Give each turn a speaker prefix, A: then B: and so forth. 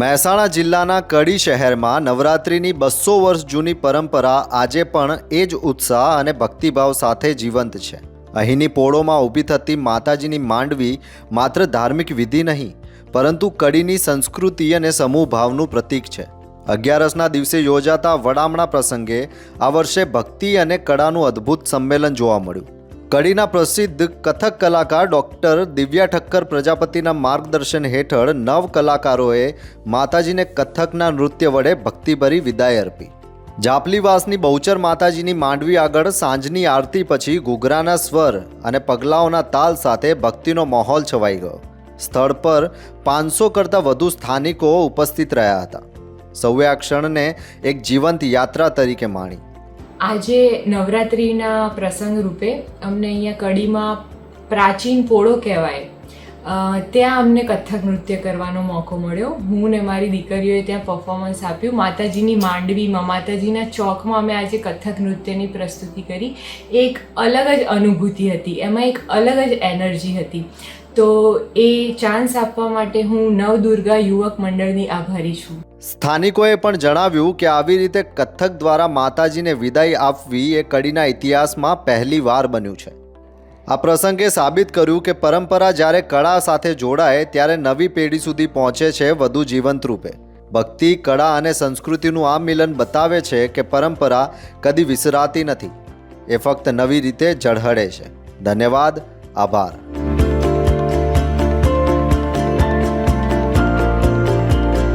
A: મહેસાણા જિલ્લાના કડી શહેરમાં નવરાત્રિની બસો વર્ષ જૂની પરંપરા આજે પણ એ જ ઉત્સાહ અને ભક્તિભાવ સાથે જીવંત છે. અહીંની પોળોમાં ઊભી થતી માતાજીની માંડવી માત્ર ધાર્મિક વિધિ નહીં, પરંતુ કડીની સંસ્કૃતિ અને સમૂહ ભાવનું પ્રતીક છે. અગિયારસના દિવસે યોજાતા વડામણા પ્રસંગે આ વર્ષે ભક્તિ અને કળાનું અદ્ભુત સંમેલન જોવા મળ્યું. કડીના પ્રસિદ્ધ કથક કલાકાર ડૉક્ટર દિવ્યા ઠક્કર પ્રજાપતિના માર્ગદર્શન હેઠળ નવ કલાકારોએ માતાજીને કથકના નૃત્ય વડે ભક્તિભરી વિદાય અર્પી. જાપલીવાસની બહુચર માતાજીની માંડવી આગળ સાંજની આરતી પછી ઘૂઘરાના સ્વર અને પગલાઓના તાલ સાથે ભક્તિનો માહોલ છવાઈ ગયો. સ્થળ પર પાંચસો કરતાં વધુ સ્થાનિકો ઉપસ્થિત રહ્યા હતા. સૌએ આ ક્ષણને એક જીવંત યાત્રા તરીકે માણી.
B: આજે નવરાત્રિના પ્રસંગ રૂપે અમને અહીંયા કડીમાં પ્રાચીન પોળો કહેવાય. ત્યાં અમને કથક નૃત્ય કરવાનો મોકો મળ્યો. હું ને મારી દીકરીઓએ ત્યાં પરફોર્મન્સ આપ્યું. માતાજીની માંડવીમાં, માતાજીના ચોકમાં અમે આજે કથક નૃત્યની પ્રસ્તુતિ કરી. એક અલગ જ અનુભૂતિ હતી. એમાં એક અલગ જ એનર્જી હતી. તો એ ચાન્સ આપવા માટે હું નવદુર્ગા યુવક મંડળની આભારી છું.
A: સ્થાનિકોએ પણ જણાવ્યું કે આવી રીતે કથક દ્વારા માતાજીને વિદાય આપવી એ કડીના ઇતિહાસમાં પહેલી વાર બન્યું છે. આ પ્રસંગે સાબિત કર્યું કે પરંપરા જ્યારે કળા સાથે જોડાય ત્યારે નવી પેઢી સુધી પહોંચે છે વધુ જીવંત રૂપે. ભક્તિ, કળા અને સંસ્કૃતિનું આ મિલન બતાવે છે કે પરંપરા કદી વિસરાતી નથી. એ ફક્ત નવી રીતે ઝળહળે છે. ધન્યવાદ. આભાર.